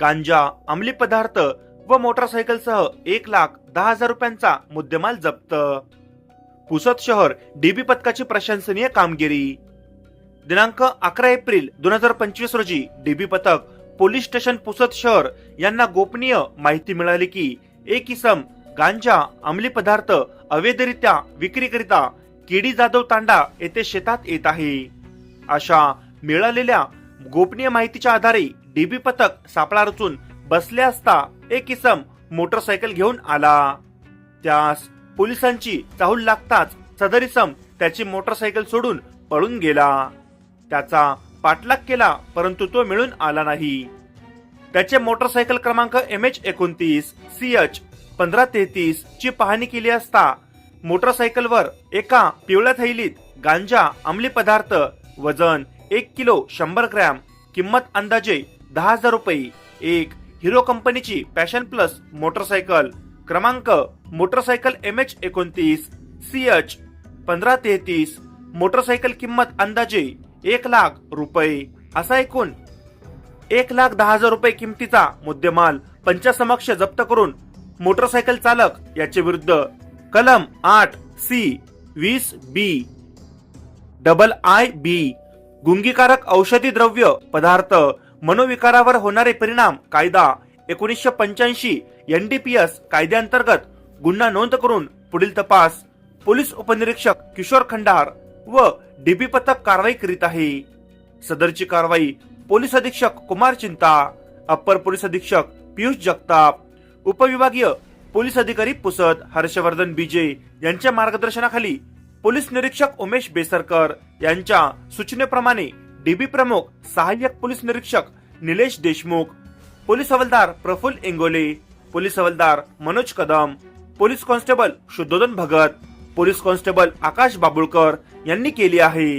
गांजा अंमली पदार्थ व मोटरसायकलसह एक लाख दहा हजार रुपयांचा मुद्देमाल जप्त. पुसद शहर डीबी पथकाची प्रशंसनीय कामगिरी. दिनांक अकरा एप्रिल दोन हजार पंचवीस रोजी डीबी पथक पोलीस स्टेशन पुसद शहर यांना गोपनीय माहिती मिळाली की एक इसम गांजा अंमली पदार्थ अवैधरित्या विक्रीकरिता केडी जाधव तांडा येथे शेतात येत आहे. अशा मिळालेल्या गोपनीय माहितीच्या आधारे डीबी पथक सापळा रचून बसले असता एक इसम मोटरसायकल घेऊन आला. त्यास पोलिसांची चाहूल लागताच सदर इसम त्याची मोटरसायकल सोडून पळून गेला. त्याचा पाठलाग केला परंतु तो मिळून आला नाही. त्याचे मोटरसायकल क्रमांक एम एच एकोणतीस सी एच पंधरा तेहतीस ची पाहणी केली असता मोटरसायकलवर एका पिवळ्या थैलीत गांजा अंमली पदार्थ वजन एक किलो शंभर ग्रॅम किंमत अंदाजे दहा हजार रुपये. एक हिरो कंपनीची पॅशन प्लस मोटरसायकल. क्रमांक मोटरसायकल एम एच एकोणतीस सी एच पंधरा तेहतीस. मोटरसायकल किंमत अंदाजे एक लाख रुपये. असा एकूण एक लाख दहा हजार रुपये किमतीचा मुद्देमाल पंचासमक्ष जप्त करून मोटरसायकल चालक याच्या विरुद्ध कलम आठ सी वीस बी डबल आय बी गुंगीकारक औषधी द्रव्य पदार्थ मनोविकारावर होणारे परिणाम कायदा एकोणीसशे पंच्याऐंशी एन डी पी एस कायद्याअंतर्गत गुन्हा नोंद करून पुढील तपास पोलीस उपनिरीक्षक किशोर खंडार व डीबी पथक कारवाई करीत आहे. सदरची कारवाई पोलीस अधीक्षक कुमार चिंता अप्पर पोलीस अधीक्षक पियुष जगताप उपविभागीय पोलीस अधिकारी पुसद हर्षवर्धन बीजे यांच्या मार्गदर्शनाखाली पोलीस निरीक्षक उमेश बेसरकर यांच्या सूचनेप्रमाणे डीबी प्रमुख सहाय्यक पोलीस निरीक्षक निलेश देशमुख पोलीस हवालदार प्रफुल्ल इंगोले पोलीस हवालदार Manoj Kadam police constable Shuddhodhan Bhagat police constable Akash Babulkar यांनी केली आहे.